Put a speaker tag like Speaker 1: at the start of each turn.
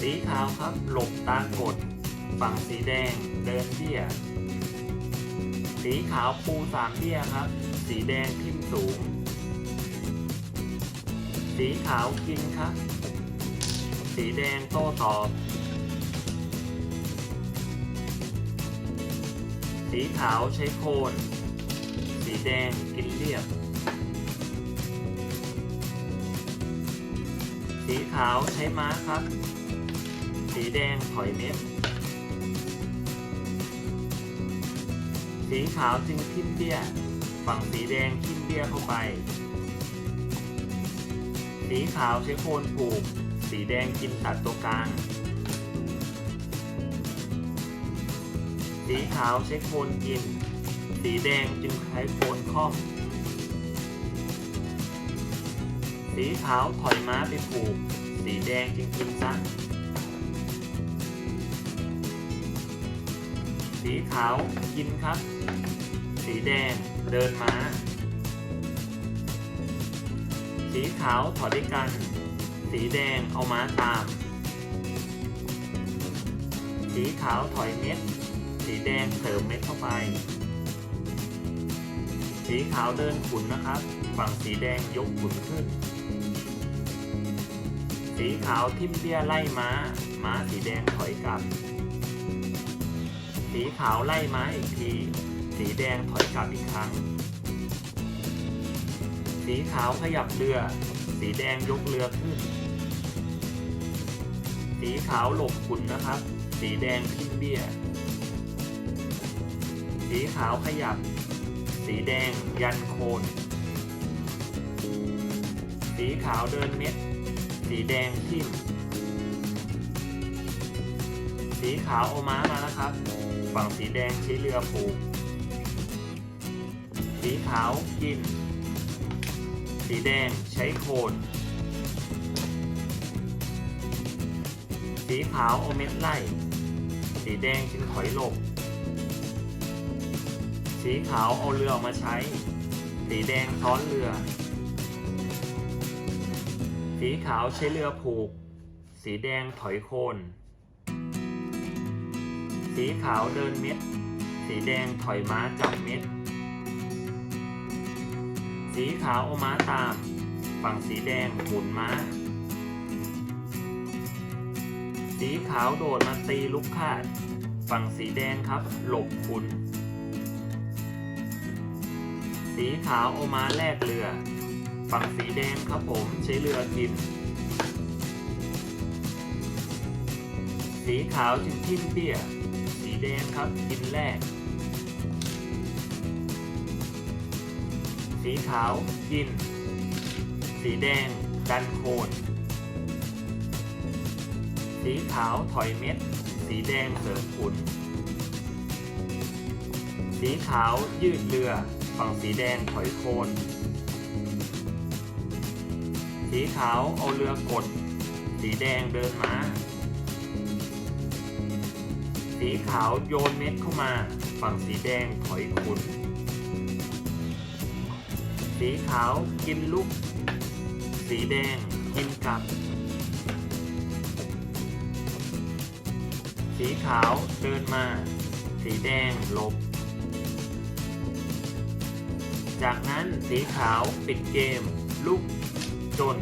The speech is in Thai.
Speaker 1: สีขาวครับ หลบตากด ฝั่งสีแดงเดินเบี้ย สีขาวปูสามเบี้ยครับ สีแดงทิ่มสูง สีขาวกินครับ สีแดงโต้ตอบ สีขาวใช้โคน สีแดงกินเรียบ สีขาวใช้ม้าครับ สีแดงถอยเม็ด สีขาวจึงทิ่มเบี้ย ฝั่งสีแดงทิ่มเบี้ยเข้าไป สีขาวใช้โคนผูก สีแดงกินตัดตัวกลาง สีขาวใช้โคนกิน สีแดงจึงใช้โคนค่อมสีขาวถอยม้าไปผูก สีแดงจึงกินซะ สีขาวกินครับ สีแดงเดินม้า สีขาวถอยด้วยกัน สีแดงเอาม้าตาม สีขาวถอยเม็ด สีแดงเสริมเม็ดเข้าไป สีขาวเดินขุนนะครับ ฝั่งสีแดงยกขุนขึ้น สีขาวทิ่มเบี้ยไล่ม้า ม้าสีแดงถอยกลับ สีขาวไล่ม้าอีกที สีแดงถอยกลับอีกครั้ง สีขาวขยับเรือ สีแดงยกเรือขึ้น สีขาวหลบขุนนะครับ สีแดงทิ่มเบี้ย สีขาวขยับ สีแดงยันโคน สีขาวเดินเม็ด สีแดงทิ่ม สีขาวเอาม้ามาแล้วครับ ฝั่งสีแดงใช้เรือผูก สีขาวกิน สีแดงใช้โคนสีขาวเอาเม็ดไล่ สีแดงจึงถอยหลบ สีขาวเอาเรือออกมาใช้ สีแดงซ้อนเรือ สีขาวใช้เรือผูก สีแดงถอยโคน สีขาวเดินเม็ด สีแดงถอยม้าจับเม็ด สีขาวเอาม้าตาม ฝั่งสีแดงหมุนม้า สีขาวโดดมาตีลูกคาด ฝั่งสีแดงครับ หลบคุณ สีขาวเอาม้าแลกเรือ ฝั่งสีแดงครับผมใช้เรือกินสีขาวจึงทิ่มเบี้ยสี แดงครับกินแรก สีขาวกิน สีแดงดันโคนสีขาวถอยเม็ด สีแดงเสริมขุน สีขาวยืดเรือ ฝั่งสีแดงถอยโคน สีขาวเอาเรือกด สีแดงเดินม้า สีขาวโยนเม็ดเข้ามา ฝั่งสีแดงถอยขุนสีขาวกินลูก สีแดงกินกลับ สีขาวเดินมา สีแดงหลบ จากนั้นสีขาวปิดเกมลุกจน